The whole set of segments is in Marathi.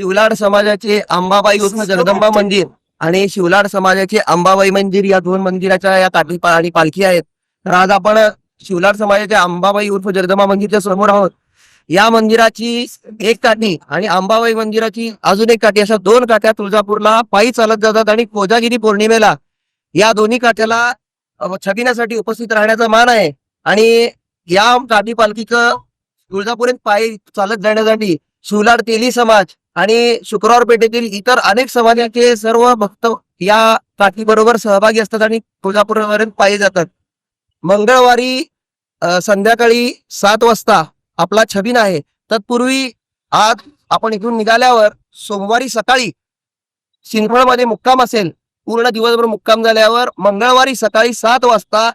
शिवलाड समाजाचे अंबाबाई उर्फ जगदंबा मंदिर आणि शिवलाड समाजाचे अंबाबाई मंदिर या दोन मंदिराच्या या काठी आणि पालखी आहेत. तर आज आपण शिवलाड समाजाच्या अंबाबाई उर्फ जगदंबा मंदिरच्या समोर आहोत. या मंदिराची एक काठी आणि अंबाबाई मंदिराची अजून एक काठी अशा दोन काठ्या तुळजापूरला पायी चालत जातात आणि कोजागिरी पौर्णिमेला या दोन्ही काठ्याला छबिण्यासाठी उपस्थित राहण्याचा मान आहे. आणि या काठी पालखीचं तुळजापूर पायी चालत जाण्यासाठी शिवलाड तेली समाज आणि शुक्रवार पेठेतील इतर अनेक समाजाचे सर्व भक्त या काठी बरोबर सहभागी असतात आणि तुळजापूरपर्यंत पायी जातात. मंगळवारी संध्याकाळी सात वाजता आपला छबीन आहे. तत्पूर्वी आज आपण इथून निघाल्यावर सोमवारी सकाळी सिंधफळमध्ये मुक्काम असेल पूर्ण दिवसभर मुक्काम झाल्यावर मंगळवारी सकाळी सात वाजता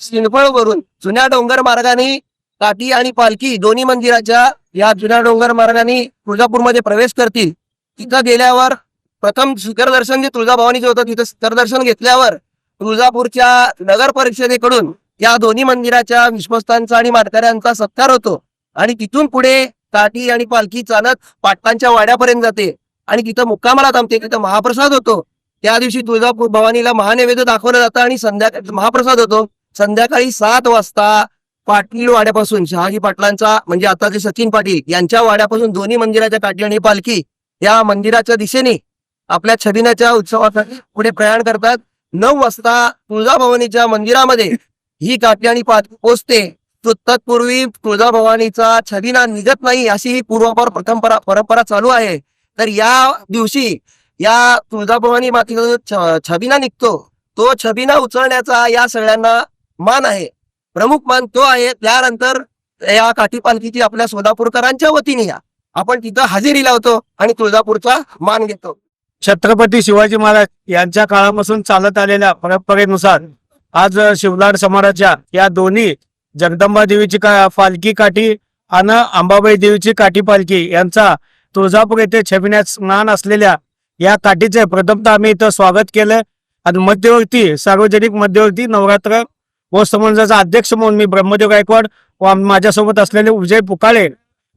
सिंधफळवरून जुन्या डोंगर मार्गाने काठी आणि पालखी दोन्ही मंदिराच्या या जुन्या डोंगर मार्गाने तुळजापूरमध्ये प्रवेश करतील. तिथं गेल्यावर प्रथम शिखर दर्शन जे तुळजाभवानीचं होतं तिथं शिखर दर्शन घेतल्यावर तुळजापूरच्या नगर परिषदेकडून या दोन्ही मंदिराच्या विश्वस्तांचा आणि माटकऱ्यांचा सत्कार होतो. आणि तिथून पुढे काठी आणि पालखी चालत पाटलांच्या वाड्यापर्यंत जाते. आणि तिथं मुक्कामाला थांबते. तिथं महाप्रसाद होतो. त्या दिवशी तुळजापूर भवानीला महानैवेद्य दाखवलं जातं आणि संध्याकाळी महाप्रसाद होतो. संध्याकाळी सात वाजता पाटील वाड्यापासून शहाजी पाटलांचा म्हणजे आताचे सचिन पाटील यांच्या वाड्यापासून दोन्ही मंदिराच्या काठी आणि पालखी या मंदिराच्या दिशेने आपल्या छबिनाच्या उत्सवासाठी पुढे प्रयाण करतात. नऊ वाजता तुळजाभवानीच्या मंदिरामध्ये ही काठी आणि पालखी पोचते. तो तत्पूर्वी तुळजाभवानीचा छबिना निघत नाही अशी ही पूर्वापार परंपरा परंपरा चालू आहे. तर या दिवशी या तुळजाभवानी मातीचा छबिना निघतो तो छबिना उचलण्याचा या सगळ्यांना मान आहे. प्रमुख मान तो आहे त्यानंतर या काठी पालखीची आपल्या सोलापूरकरांच्या वतीने या. आपण तिथं हजेरी लावतो आणि तुळजापूरचा मान घेतो. छत्रपती शिवाजी महाराज यांच्या काळापासून चालत आलेल्या परंपरेनुसार आज शिवलाड समाजाच्या या दोन्ही जगदंबा देवीची का पालखी काठी आणि अंबाबाई देवीची काठी पालखी यांचा तुळजापूर येथे छबिण्यात स्नान असलेल्या या काठीचे प्रथमतः आम्ही इथं स्वागत केलं. आणि मध्यवर्ती सार्वजनिक मध्यवर्ती नवरात्र व समंजाचा अध्यक्ष म्हणून मी ब्रह्मदेव गायकवाड व माझ्यासोबत असलेले विजय पुकाळे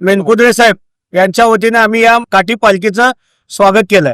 मेनकुद्रे साहेब यांच्या वतीने आम्ही या काठी पालखीचं स्वागत केलं